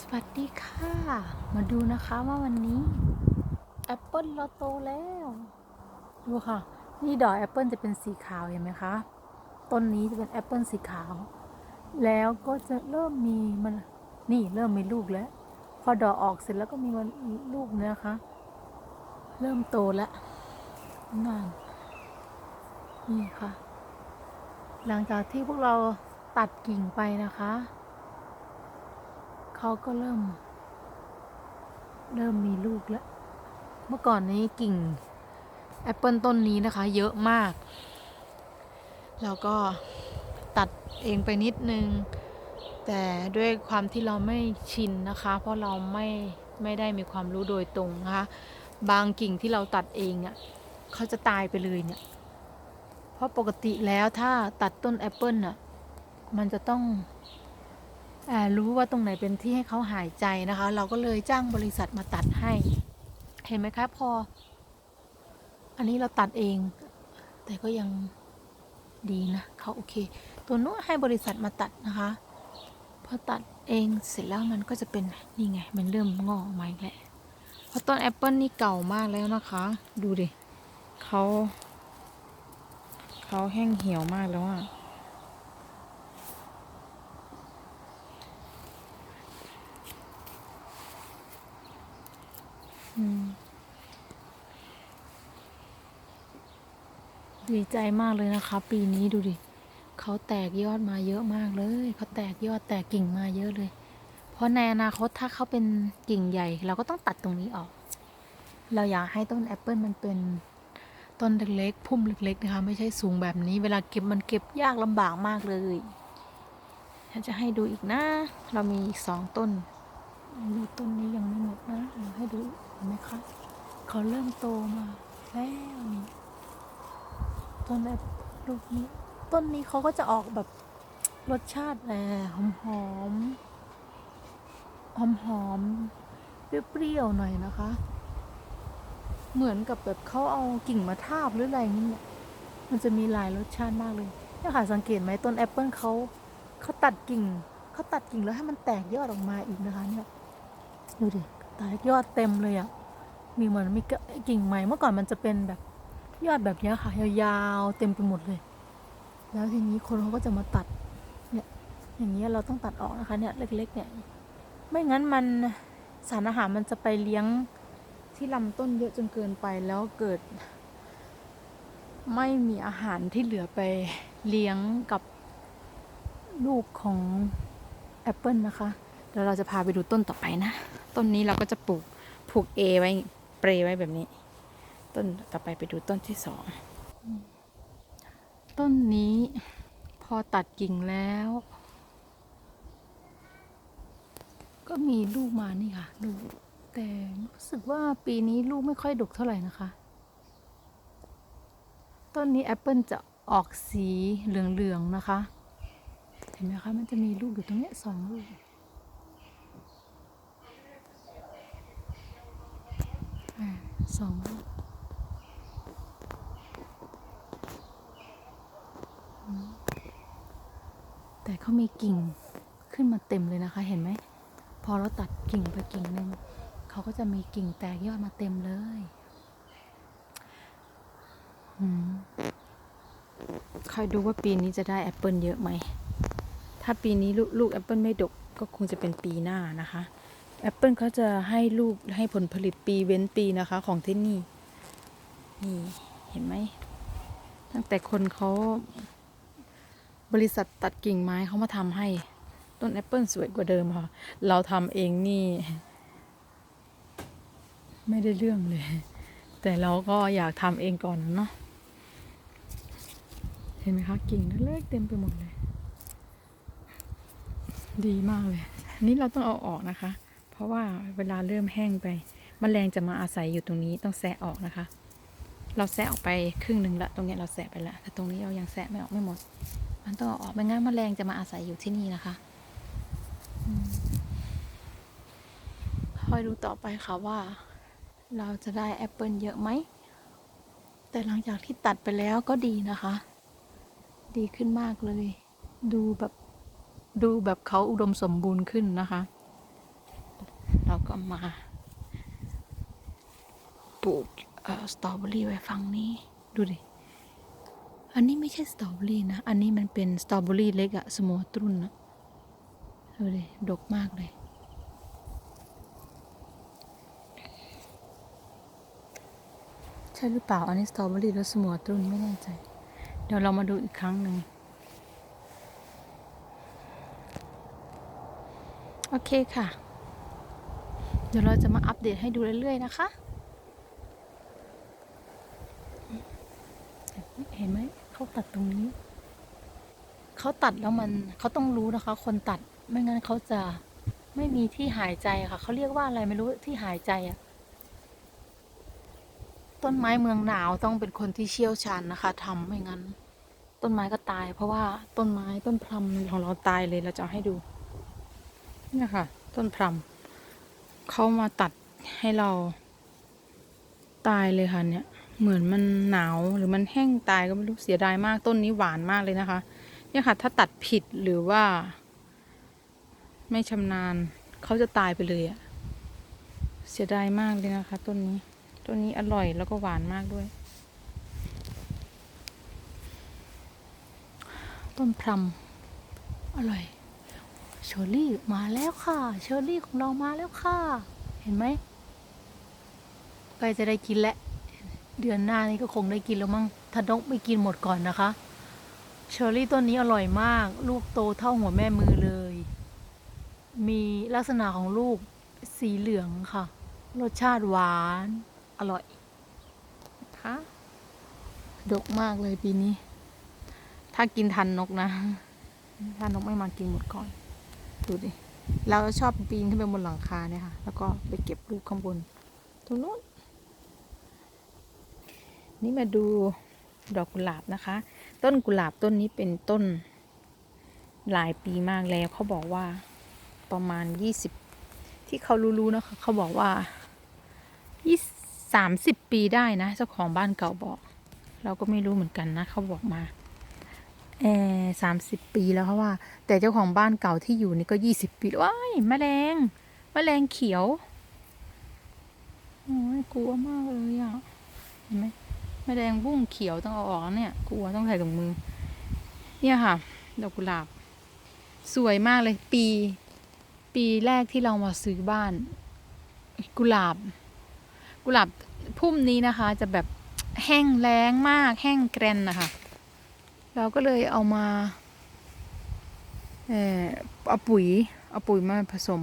สวัสดีค่ะ มาดูนะคะว่าวันนี้แอปเปิลเราโตแล้ว ดูค่ะ นี่ดอกแอปเปิลจะเป็นสีขาวเห็นไหมคะ ต้นนี้จะเป็นแอปเปิลสีขาว แล้วก็จะเริ่มมีมัน นี่เริ่มมีลูกแล้ว พอดอกออกเสร็จแล้วก็มีมันลูกเนี่ยนะคะ เริ่มโตแล้วนานนี่ค่ะ หลังจากที่พวกเราตัดกิ่งไปนะคะ เขาก็เริ่ม เริ่มมีลูกแล้ว เมื่อก่อนนี้กิ่งแอปเปิลต้นนี้นะคะ เยอะมาก แล้วก็ตัดเองไปนิดนึง แต่ด้วยความที่เราไม่ชินนะคะ เพราะเราไม่ไม่ได้มีความรู้โดยตรงนะคะบางกิ่งที่เราตัดเองอะ่ะเขาจะตายไปเลยเนี่ย เพราะปกติแล้วถ้าตัดต้นแอปเปิลน่ะ มันจะต้อง รู้ว่าตรงไหนเป็นที่ให้เขาหายใจนะคะ เราก็เลยจ้างบริษัทมาตัดให้ เห็นไหมคะพอ อันนี้เราตัดเอง แต่ก็ยังดีนะเขาโอเค ตัวนู้นให้บริษัทมาตัดนะคะพอตัดเองเสร็จแล้วมันก็จะเป็นนี่ไง มันเริ่มงอกออกมาอีกแล้วเพราะต้นแอปเปิลนี่เก่ามากแล้วนะคะ ดูดิเขาเขาแห้งเหี่ยวมากแล้วอะอื ดีใจมากเลยนะคะ ปีนี้ดูดิ เขาแตกยอดมาเยอะมากเลยเขาแตกยอดแตกกิ่งมาเยอะเลย เพราะในอนาคตถ้าเขาเป็นกิ่งใหญ่ เราก็ต้องตัดตรงนี้ออก เราอยากให้ต้นแอปเปิลมันเป็นต้นเล็กๆพุ่มเล็กๆนะคะ ไม่ใช่สูงแบบนี้ เวลาเก็บมันเก็บยากลำบากมากเลยฉันจะให้ดูอีกนะ เรามีอีกสองต้น ดูต้นนี้ยังไม่หมดนะเดี๋ยวให้ดูเห็นไหมคะเขาเริ่มโตมาแล้วนี่ต้นแบบลูกนี้ต้นนี้เขาก็จะออกแบบรสชาติแหละหอมหอมหอมหอมเปรี้ยวๆหน่อยนะคะ เหมือนกับแบบเขาเอากิ่งมาทาบหรืออะไรนี่แหละมันจะมีหลายรสชาติมากเลยนี่ค่ะสังเกตไหมต้นแอปเปิลเขาเขาตัดกิ่งเขาตัดกิ่งแล้วให้มันแตกยอดออกมาอีกนะคะเนี่ย ดูดิแตกยอดเต็มเลยอะ่ะ มีเหมือนมีกิ่งใหม่เมื่อก่อนมันจะเป็นแบบยอดแบบนี้ค่ะ ยาวๆเต็มไปหมดเลย แล้วทีนี้คนเขาก็จะมาตัด เนี่ยอย่างเงี้ยเราต้องตัดออกนะคะเนี่ยเล็ก ๆ เนี่ย ไม่งั้นมันสารอาหารมันจะไปเลี้ยงที่ลำต้นเยอะจนเกินไปแล้วเกิด ไม่มีอาหารที่เหลือไปเลี้ยงกับลูกของแอปเปิลนะคะ เดี๋ยวเราจะพาไปดูต้นต่อไปนะ ต้นนี้เราก็จะปลูกผูกเอไว้เปรย์ไว้แบบนี้ ต้นต่อไปไปดูต้นที่สองต้นนี้พอตัดกิ่งแล้ว ก็มีลูกมานี่ค่ะลูกแต่รู้สึกว่าปีนี้ลูกไม่ค่อยดกเท่าไหร่นะคะ ต้นนี้แอปเปิลจะออกสีเหลืองๆนะคะ เห็นไหมคะ มันจะมีลูกอยู่ตรงนี้สองลูก อ่า สองแต่เขามีกิ่งขึ้นมาเต็มเลยนะคะ เห็นไหม พอเราตัดกิ่งไปกิ่งหนึ่งเขาก็จะมีกิ่งแตกยอดมาเต็มเลยอคอยดูว่าปีนี้จะได้แอปเปิลเยอะไหม ถ้าปีนี้ลูกลูกแอปเปิลไม่ดกก็คงจะเป็นปีหน้านะคะ แอปเปิลเขาจะให้ลูกให้ผลผลิตปีเว้นปีนะคะของที่นี่ นี่เห็นไหม ตั้งแต่คนเขาบริษัทตัดกิ่งไม้เขามาทำให้ ต้นแอปเปิลสวยกว่าเดิมค่ะ เราทำเองนี่ ไม่ได้เรื่องเลย แต่เราก็อยากทำเองก่อนเนาะเห็นไหมคะกิ่งเล็กเต็มไปหมดเลย ดีมากเลยนนี้เราต้องเอาออกนะคะ เพราะว่าเวลาเริ่มแห้งไปมแมลงจะมาอาศัยอยู่ตรงนี้ต้องแซะออกนะคะ เราแซะออกไปครึ่งหนึ่งละตรงนี้เราแซะไปละแต่ตรงนี้เรายังแซะไม่ออกไม่หมด มันต้องออกไม่งั้นมแมลงจะมาอาศัยอยู่ที่นี่นะคะคอยดูต่อไปค่ะว่า เราจะได้แอปเปิลเยอะไหม แต่หลังจากที่ตัดไปแล้วก็ดีนะคะ ดีขึ้นมากเลย ดูแบบดูแบบเขาอุดมสมบูรณ์ขึ้นนะคะ เราก็มาปลูกสตรอเบอรี่ไว้ฝั่งนี้ ดูดิ อันนี้ไม่ใช่สตรอเบอรี่นะ อันนี้มันเป็นสตรอเบอรี่เล็กอะสโมตรุนอะดูดิ ดกมากเลย ใช่หรือเปล่า อันนี้สตรอเบอรี่หรือสโมตรุนไม่แน่ใจ เดี๋ยวเรามาดูอีกครั้งหนึ่งโอเคค่ะ ดี๋ยวเราจะมาอัปเดตให้ดูเรื่อย ๆ นะคะ เห็นไหมเขาตัดตรงนี้ เขาตัดแล้วมันเขาต้องรู้นะคะ คนตัดไม่งั้นเขาจะไม่มีที่หายใจอะค่ะ เขาเรียกว่าอะไรไม่รู้ที่หายใจอะต้นไม้เมืองหนาวต้องเป็นคนที่เชี่ยวชาญนะคะทำไม่งั้น ต้นไม้ก็ตาย เพราะว่าต้นไม้ต้นพลัมของเราตายเลยเราจะเอาให้ดูเนี่ยค่ะ ต้นพลัม เขามาตัดให้เราตายเลยค่ะเนี่ย เหมือนมันหนาวหรือมันแห้งตายก็ไม่รู้เสียดายมากต้นนี้หวานมากเลยนะคะ เนี่ยค่ะ ถ้าตัดผิดหรือว่า ไม่ชำนาญเขาจะตายไปเลยอะเสียดายมากเลยนะคะ ต้นนี้ ต้นนี้อร่อยแล้วก็หวานมากด้วย ต้นพลัมอร่อย เชอรี่มาแล้วค่ะ เชอรี่ของเรามาแล้วค่ะ เห็นไหมใกล้จะได้กินแล้วเดือนหน้านี้ก็คงได้กินแล้วมั้งถ้าดกไม่กินหมดก่อนนะคะ เชอรี่ต้นนี้อร่อยมาก ลูกโตเท่าหัวแม่มือเลย มีลักษณะของลูกสีเหลืองค่ะ รสชาติหวาน อร่อยนะคะดกมากเลยปีนี้ ถ้ากินทันนกนะ ถ้านกไม่มากินหมดก่อน ดูดิ เราชอบปีนขึ้นไปบนหลังคาเนี่ยค่ะ แล้วก็ไปเก็บลูกข้างบน ตรงนู้น นี่มาดูดอกกุหลาบนะคะ ต้นกุหลาบต้นนี้เป็นต้น หลายปีมากแล้วเขาบอกว่าประมาณยี่สิบที่เขารู้ๆนะคะเขาบอกว่ายี่สามสิบปีได้นะเจ้าของบ้านเก่าบอก เราก็ไม่รู้เหมือนกันนะเขาบอกมา สามสิบปีแล้วเขาว่า แต่เจ้าของบ้านเก่าที่อยู่นี่ก็ยี่สิบปีว้ายแมลงแมลงเขียวโอ้ยกลัวมากเลยอะเห็นไหมแมลงบุ้งเขียวต้องเอาออกเนี่ยกลัวต้องใส่ถุงมือ เนี่ยค่ะดอกกุหลาบ สวยมากเลยปี ปีแรกที่เรามาซื้อบ้าน กุหลาบ กุหลาบพุ่มนี้นะคะ จะแบบแห้งแล้งมากแห้งแกรนนะคะ เราก็เลยเอามาเออเอาปุ๋ยเอาปุ๋ยมาผสม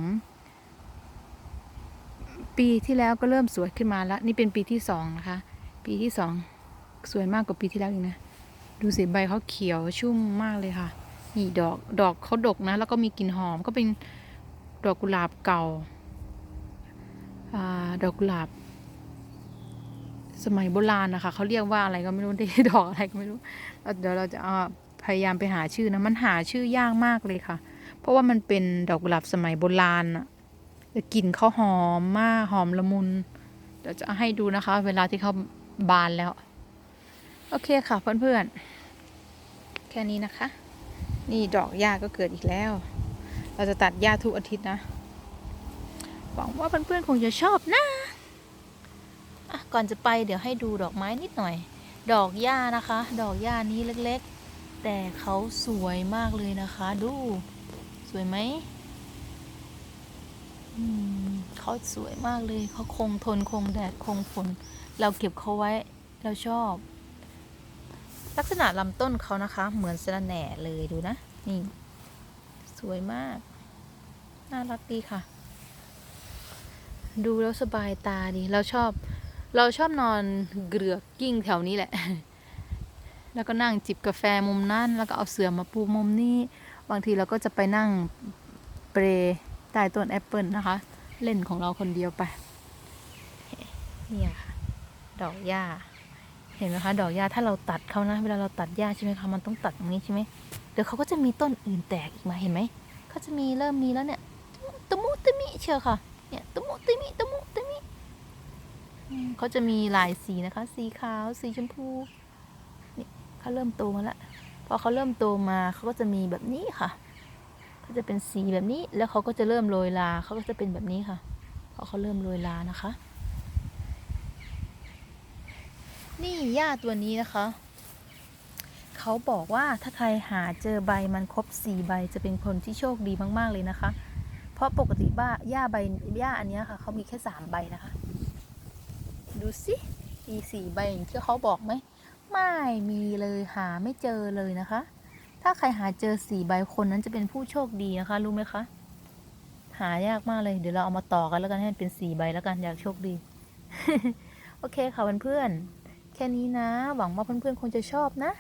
ปีที่แล้วก็เริ่มสวยขึ้นมาแล้ว นี่เป็นปีที่สองนะคะ ปีที่สองสวยมากกว่าปีที่แล้วอีกนะ ดูสิใบเขาเขียวชุ่มมากเลยค่ะ นี่ดอกดอกเขาดกนะ แล้วก็มีกลิ่นหอมก็เป็นดอกกุหลาบเก่าอาดอกกุหลาบ สมัยโบราณนะคะ เขาเรียกว่าอะไรก็ไม่รู้ได้ดอกอะไรก็ไม่รู้เดี๋ยวเราจะเอาพยายามไปหาชื่อนะ มันหาชื่อยากมากเลยค่ะ เพราะว่ามันเป็นดอกกุหลาบสมัยโบราณอะแต่กลิ่นเขาหอมมากหอมละมุน เดี๋ยวจะให้ดูนะคะ เวลาที่เขาบานแล้ว โอเคค่ะเพื่อนๆ แค่นี้นะคะ นี่ดอกหญ้าก็เกิดอีกแล้ว เราจะตัดหญ้าทุกอาทิตย์นะ หวังว่าเพื่อนๆคงจะชอบนะ ก่อนจะไปเดี๋ยวให้ดูดอกไม้นิดหน่อย ดอกหญ้านะคะ ดอกหญ้านี้เล็กๆ แต่เขาสวยมากเลยนะคะ ดู สวยไหมอืมเขาสวยมากเลยเขาคงทนคงแดดคงฝน เราเก็บเขาไว้เราชอบ ลักษณะลำต้นเขานะคะ เหมือนสะระแหน่เลยดูนะ นี่ สวยมาก น่ารักดีค่ะ ดูแล้วสบายตาดี เราชอบ เราชอบนอนเกลือกกิ้งแถวนี้แหละ แล้วก็นั่งจิบกาแฟมุมนั่น แล้วก็เอาเสื่อมาปูมุมนี้ บางทีเราก็จะไปนั่งเปรใต้ต้นแอปเปิลนะคะ เล่นของเราคนเดียวไป เนี่ยค่ะ ดอกหญ้า เห็นไหมคะ ดอกหญ้าถ้าเราตัดเขานะ เวลาเราตัดหญ้าใช่ไหมคะ มันต้องตัดตรงนี้ใช่ไหม เดี๋ยวเขาก็จะมีต้นอื่นแตกอีกมา เห็นไหม เขาจะมีเริ่มมีแล้วเนี่ยตะมุตะมิเชียวค่ะ เนี่ยตะมุตะมิตะมุตะมิอืม เขาจะมีหลายสีนะคะ สีขาว สีชมพู นี่เขาเริ่มโตมาแล้ว พอเขาเริ่มโตมาเขาก็จะมีแบบนี้ค่ะเขาจะเป็นสีแบบนี้ แล้วเขาก็จะเริ่มโรยลาเขาก็จะเป็นแบบนี้ค่ะราะเขาเริ่มโรยลานะคะ นี่หญ้าตัวนี้นะคะเขาบอกว่าถ้าใครหาเจอใบมันครบสี่ใบจะเป็นคนที่โชคดีมาก ๆ เลยนะคะ เพราะปกติบ้าหญ้าใบหญ้าอันนี้ค่ะเขามีแค่สามใบนะคะ ดูสิมีสี่ใบอย่างที่เขาบอกไหม ไม่มีเลยหาไม่เจอเลยนะคะ ถ้าใครหาเจอสี่ใบคนนั้นจะเป็นผู้โชคดีนะคะ รู้ไหมคะ หายากมากเลย เดี๋ยวเราเอามาต่อกันแล้วกันให้มันเป็นสี่ใบแล้วกันอยากโชคดี โอเคค่ะเพื่อนๆ แค่นี้นะ หวังว่าเพื่อนๆคงจะชอบนะ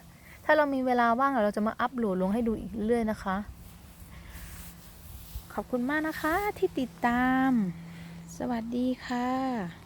ถ้าเรามีเวลาว่างเดี๋ยวเราจะมาอัปโหลดลงให้ดูอีกเรื่อยนะคะ ขอบคุณมากนะคะที่ติดตาม สวัสดีค่ะ